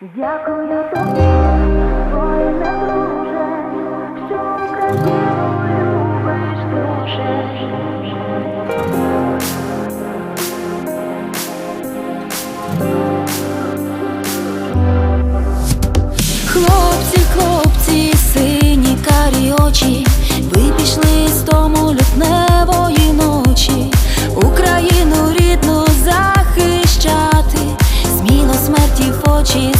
Дякую тобі, воїне друже, що Україну любиш дуже. Хлопці, хлопці, сині карі очі, ви пішли з дому лютневої ночі, Україну рідну захищати, сміло смерті в очі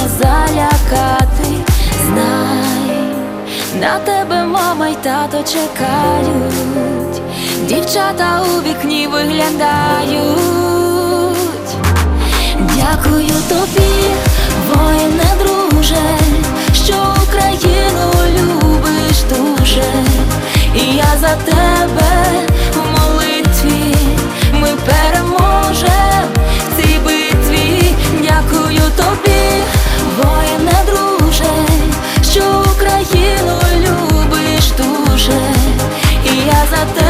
не залякати. Знай, на тебе мама й тато чекають, дівчата у вікні виглядають. Дякую тобі, воїне друже, і я